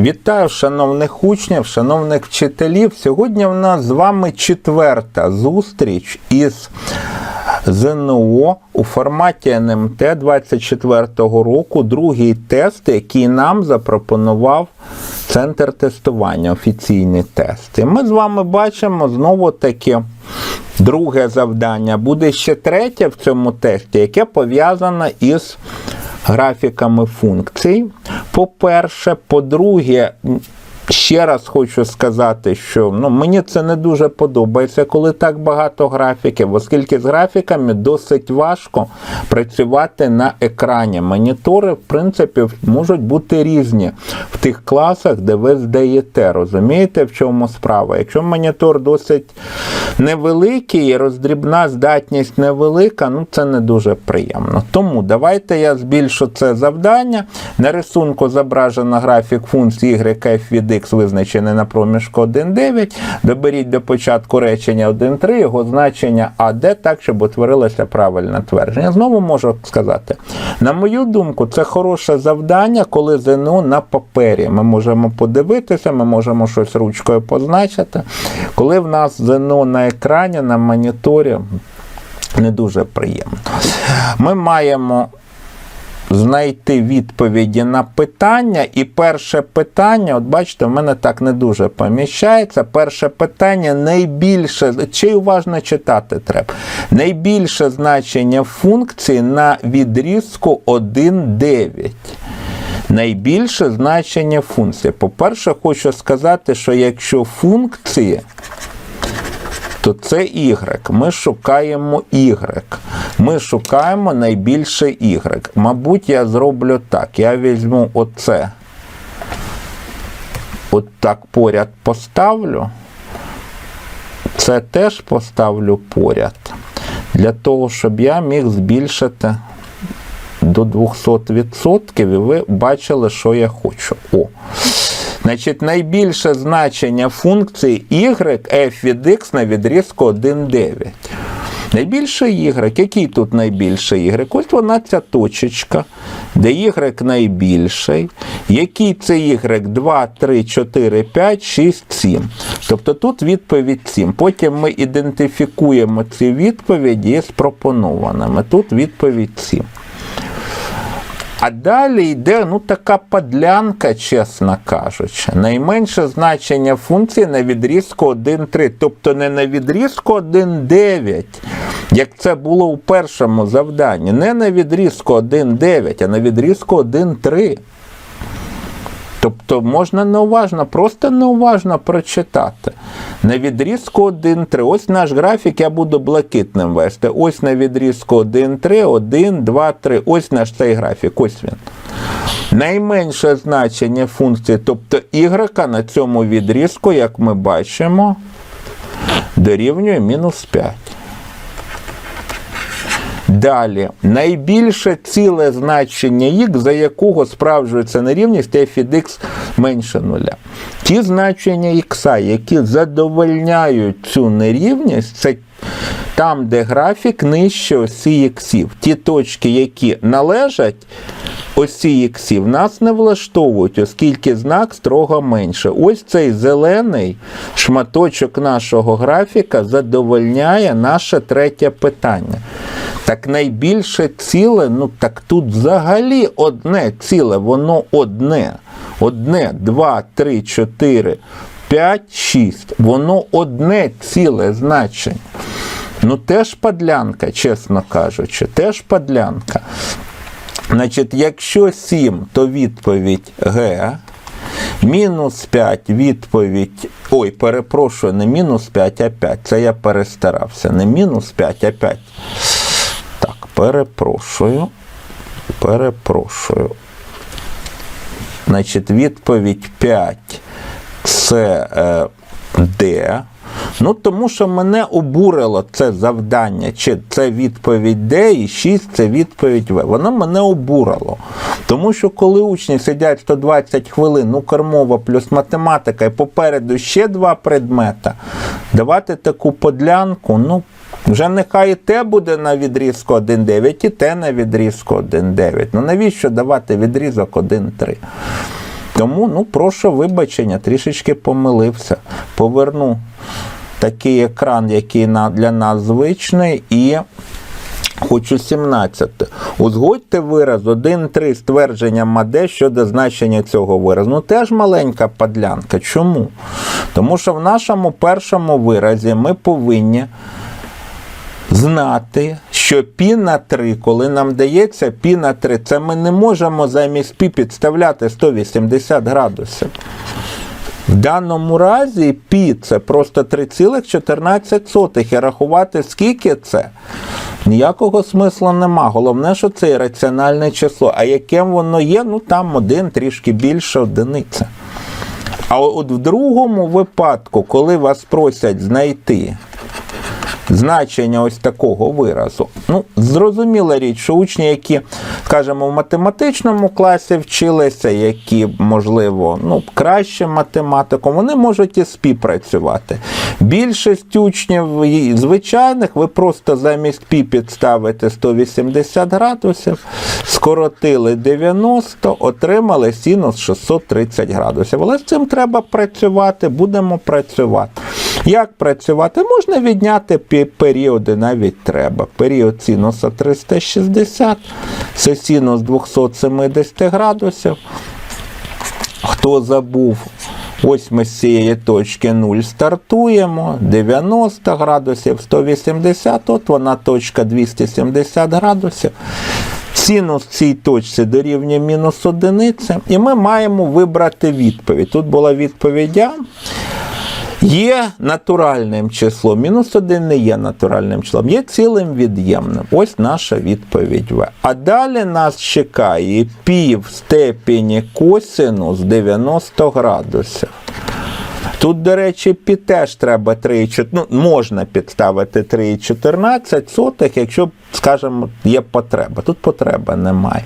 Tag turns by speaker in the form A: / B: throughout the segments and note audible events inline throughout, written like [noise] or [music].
A: Вітаю шановних учнів, шановних вчителів. Сьогодні в нас з вами четверта зустріч із ЗНО у форматі НМТ 24-го року. Другий тест, який нам запропонував центр тестування, офіційний тест. І ми з вами бачимо знову таки. Друге завдання буде ще третє в цьому тесті, яке пов'язане із графіками функцій. По-перше, по-друге, ще раз хочу сказати, що ну, мені це не дуже подобається, коли так багато графіків, оскільки з графіками досить важко працювати на екрані. Монітори, в принципі, можуть бути різні в тих класах, де ви здаєте. Розумієте, в чому справа? Якщо монітор досить невеликий і роздрібна здатність невелика, ну це не дуже приємно. Тому давайте я збільшу це завдання. На рисунку зображено графік функції y, від x визначений на проміжку 1,9. Доберіть до початку речення 1,3, його значення AD так, щоб утворилося правильне твердження. Знову можу сказати, на мою думку, це хороше завдання, коли ЗНО на папері. Ми можемо подивитися, ми можемо щось ручкою позначити. Коли в нас ЗНО на екрані, на моніторі, не дуже приємно. Ми маємо знайти відповіді на питання. І перше питання, от бачите, в мене так не дуже поміщається. Перше питання найбільше, чи уважно читати треба. Найбільше значення функції на відрізку 1,9. Найбільше значення функції. По-перше, хочу сказати, що якщо функції то це Y. Ми шукаємо Y. Ми шукаємо найбільше Y. Мабуть, я зроблю так. Я візьму оце. От так поряд поставлю. Це теж поставлю поряд. Для того, щоб я міг збільшити до 200%, і ви бачили, що я хочу. О. Значить, найбільше значення функції y f від x на відрізку 1,9. Найбільше ігрек, Який тут найбільше ігрек? Ось вона ця точечка, де ігрек найбільший. Який це ігрек? 2, 3, 4, 5, 6, 7. Тобто тут відповідь 7. Потім ми ідентифікуємо ці відповіді з пропонованими. Тут відповідь 7. А далі йде ну, така подлянка, чесно кажучи. Найменше значення функції на відрізку 1,3. Тобто не на відрізку 1,9, як це було у першому завданні. Не на відрізку 1,9, а на відрізку 1,3. Тобто можна неуважно, просто неуважно прочитати. На відрізку 1,3. Ось наш графік я буду блакитним вести. Ось на відрізку 1,3, 1, 2, 3. Ось наш цей графік. Ось він. Найменше значення функції, тобто y на цьому відрізку, як ми бачимо, дорівнює мінус 5. Далі, найбільше ціле значення х, за якого справджується нерівність f від x менше нуля. Ті значення х, які задовольняють цю нерівність, це там, де графік нижче осі іксів. Ті точки, які належать осі іксів, нас не влаштовують, оскільки знак строго менше. Ось цей зелений шматочок нашого графіка задовольняє наше третє питання. Так найбільше ціле, ну так тут взагалі одне ціле, воно одне. Одне, два, три, чотири, п'ять, шість. Воно одне ціле значення. Ну, теж подлянка, чесно кажучи, теж подлянка. Значить, якщо 7, то відповідь Г. Мінус 5 відповідь. Ой, перепрошую, не мінус 5, а 5. Це я перестарався. Не мінус 5, а 5. Так, перепрошую. Перепрошую. Значить, відповідь 5 це е, Д. Ну, тому що мене обурило це завдання, чи це відповідь Д, і 6 це відповідь В. Воно мене обурило. Тому що коли учні сидять 120 хвилин, ну, кормова плюс математика, і попереду ще два предмета, давати таку подлянку, ну. Вже нехай і те буде на відрізку 1,9, і те на відрізку 1,9. Ну навіщо давати відрізок 1,3? Тому ну, прошу вибачення, трішечки помилився. Поверну такий екран, який для нас звичний, і Хочу 17. Узгодьте вираз 1-3 ствердження Маде щодо значення цього виразу. Ну теж маленька падлянка. Чому? Тому що в нашому першому виразі ми повинні знати, що пі на 3, коли нам дається пі на 3, це ми не можемо замість пі підставляти 180 градусів. В даному разі пі це просто 3,14 і рахувати скільки це. Ніякого смислу нема. Головне, що це раціональне число. А яким воно є, ну там один трішки більше одиниця. А от в другому випадку, коли вас просять знайти значення ось такого виразу. Ну, зрозуміла річ, що учні, які, скажімо, в математичному класі вчилися, які, можливо, ну, краще математиком, вони можуть і співпрацювати. Більшість учнів звичайних, ви просто замість пі підставите 180 градусів, скоротили 90, отримали синус 630 градусів. Але з цим треба працювати, будемо працювати. Як працювати? Можна відняти періоди, навіть треба. Період синуса 360, це синус 270 градусів. Хто забув, ось ми з цієї точки 0 стартуємо, 90 градусів, 180, от вона точка 270 градусів. Синус цій точці дорівнює мінус одиниці, і ми маємо вибрати відповідь. Тут була відповідь. Є натуральним числом. Мінус 1 не є натуральним числом, є цілим від'ємним. Ось наша відповідь В. А далі нас чекає пів степені косинус 90 градусів. Тут, до речі, пі теж треба 3,14, ну, можна підставити 3,14 сотих, якщо, скажімо, є потреба. Тут потреби немає.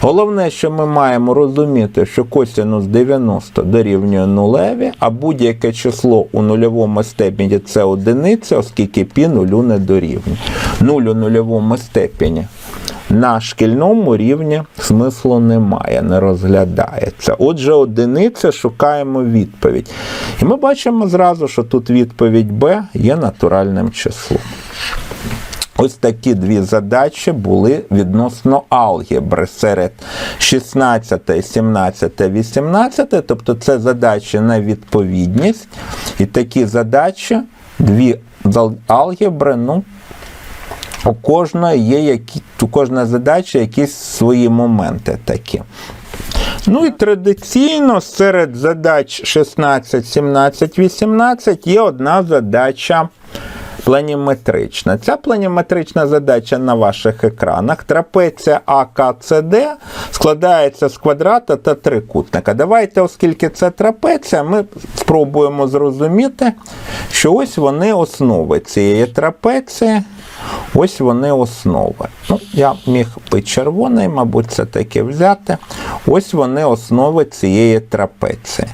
A: Головне, що ми маємо розуміти, що косинус 90 дорівнює нулеві, а будь-яке число у нульовому степені це одиниця, оскільки пі нулю не дорівнює. Нуль у нульовому степені на шкільному рівні смислу немає, не розглядається. Отже, одиниця шукаємо відповідь. І ми бачимо зразу, що тут відповідь Б є натуральним числом. Ось такі дві задачі були відносно алгебри серед 16, 17, 18. Тобто це задачі на відповідність. І такі задачі, дві алгебри, ну, у кожної є які, у кожна задачі якісь свої моменти такі. Ну і традиційно серед задач 16, 17, 18 є одна задача планіметрична. Ця планіметрична задача на ваших екранах. Трапеція АКЦД складається з квадрата та трикутника. Давайте, оскільки це трапеція, ми спробуємо зрозуміти, що ось вони основи цієї трапеції. Ось вони основи. Ну, я міг би червоний, мабуть, це таки взяти. Ось вони основи цієї трапеції.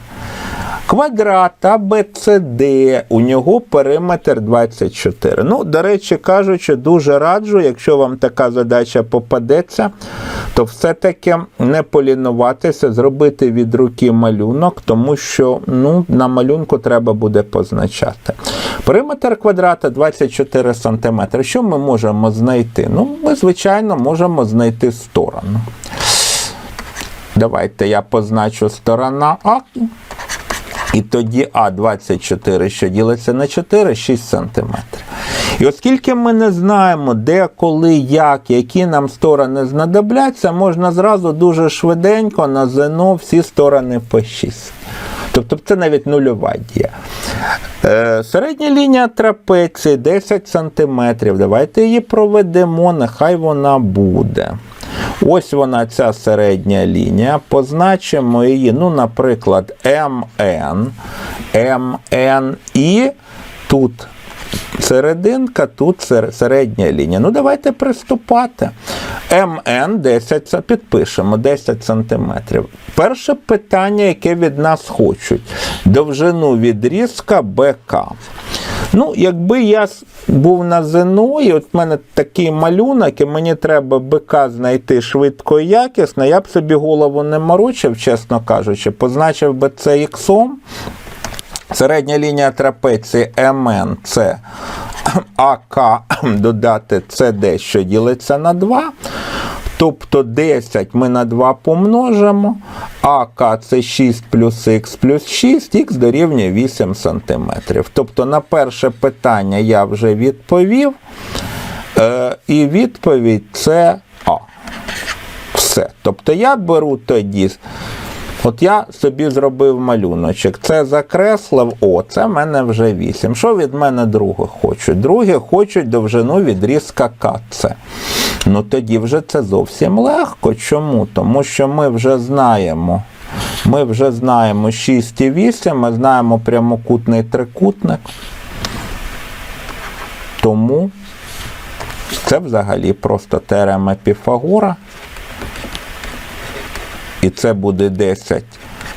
A: Квадрат ABCD, у нього периметр 24. Ну, до речі кажучи, дуже раджу, якщо вам така задача попадеться, то все-таки не полінуватися, зробити від руки малюнок, тому що ну, на малюнку треба буде позначати. Периметр квадрата 24 см. Що ми можемо знайти? Ну, ми, звичайно, можемо знайти сторону. Давайте я позначу сторона А. І тоді А24, що ділиться на 4, 6 см. І оскільки ми не знаємо, де, коли, як, які нам сторони знадобляться, можна зразу дуже швиденько на ЗНО всі сторони по 6. Тобто це навіть нульова дія. Е, середня лінія трапеції 10 см. Давайте її проведемо, нехай вона буде. Ось вона, ця середня лінія. Позначимо її, ну, наприклад, МН, МН і тут серединка, тут середня лінія. Ну, давайте приступати. МН 10, підпишемо 10 сантиметрів. Перше питання, яке від нас хочуть: довжину відрізка БК. Ну, якби я був на ЗНО, і от в мене такий малюнок, і мені треба БК знайти швидко і якісно, я б собі голову не морочив, чесно кажучи, позначив би це іксом. Середня лінія трапеції МН це [clears throat] АК [clears throat] додати СД, що ділиться на 2. Тобто 10 ми на 2 помножимо, АК це 6 плюс х плюс 6, х дорівнює 8 см. Тобто на перше питання я вже відповів. Е, і відповідь це А. Все. Тобто я беру тоді. От я собі зробив малюночок. Це закреслив, о, це в мене вже 8. Що від мене друге хочуть? Друге хочуть довжину відрізка КЦ. Ну тоді вже це зовсім легко. Чому? Тому що ми вже знаємо. Ми вже знаємо 6 і 8, ми знаємо прямокутний трикутник. Тому це взагалі просто теорема Піфагора. І це буде 10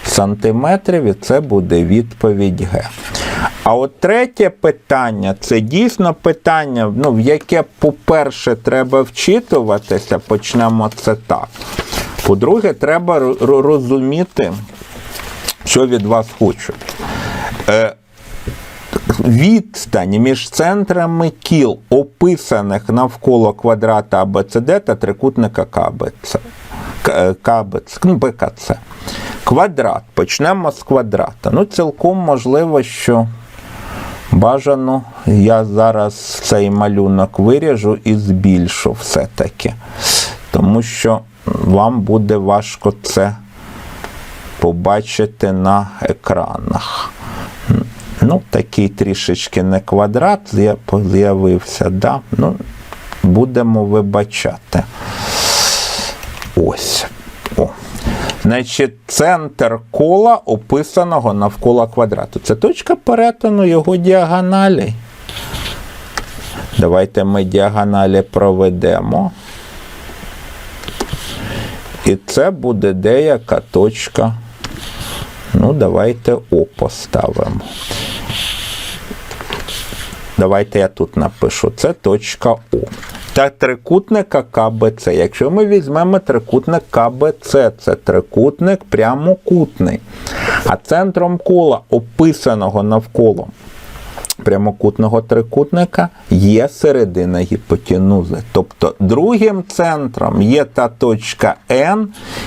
A: сантиметрів, і це буде відповідь Г. А от третє питання це дійсно питання, ну, в яке, по-перше, треба вчитуватися, почнемо це так. По-друге, треба ро- ро- розуміти, що від вас хочуть. Е, відстань між центрами кіл, описаних навколо квадрата АБЦД та трикутника КБЦ. КБЦ, БКЦ. Квадрат. Почнемо з квадрата. Ну, цілком можливо, що бажано я зараз цей малюнок виріжу і збільшу все-таки. Тому що вам буде важко це побачити на екранах. Ну, такий трішечки не квадрат з'явився, да? ну, будемо вибачати. Ось. О. Значить, центр кола, описаного навколо квадрату. Це точка перетину його діагоналі. Давайте ми діагоналі проведемо. І це буде деяка точка. Ну, давайте О поставимо. Давайте я тут напишу. Це точка О. Та трикутника КБЦ. Якщо ми візьмемо трикутник КБЦ, це трикутник прямокутний. А центром кола, описаного навколо прямокутного трикутника, є середина гіпотенузи. Тобто другим центром є та точка N,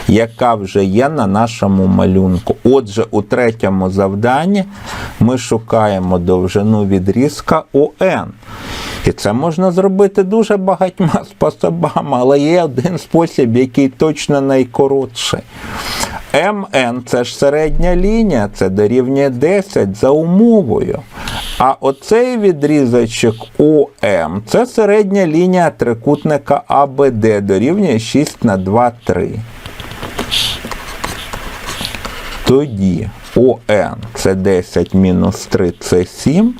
A: яка вже є на нашому малюнку. Отже, у третьому завданні ми шукаємо довжину відрізка ОН. І це можна зробити дуже багатьма [laughs] способами, але є один спосіб, який точно найкоротший. МН це ж середня лінія, це дорівнює 10 за умовою. А оцей відрізочок ОМ це середня лінія трикутника АБД дорівнює 6 на 2, 3. Тоді ОН це 10 мінус 3 це 7.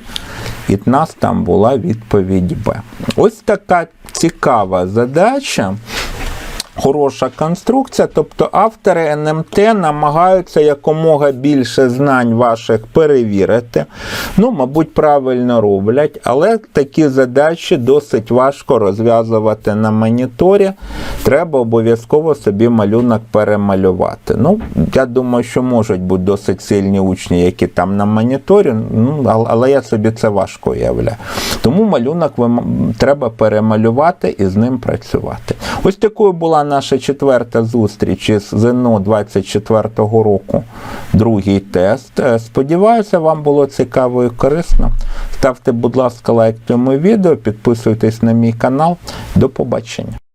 A: І нас там була відповідь Б. Ось така цікава задача. Хороша конструкція, тобто автори НМТ намагаються якомога більше знань ваших перевірити. Ну, мабуть, правильно роблять, але такі задачі досить важко розв'язувати на моніторі. Треба обов'язково собі малюнок перемалювати. Ну, я думаю, що можуть бути досить сильні учні, які там на моніторі, ну, але я собі це важко уявляю. Тому малюнок треба перемалювати і з ним працювати. Ось такою була наша четверта зустріч із ЗНО 24-го року. Другий тест. Е, Сподіваюся, вам було цікаво і корисно. Ставте, будь ласка, лайк цьому відео, підписуйтесь на мій канал. До побачення.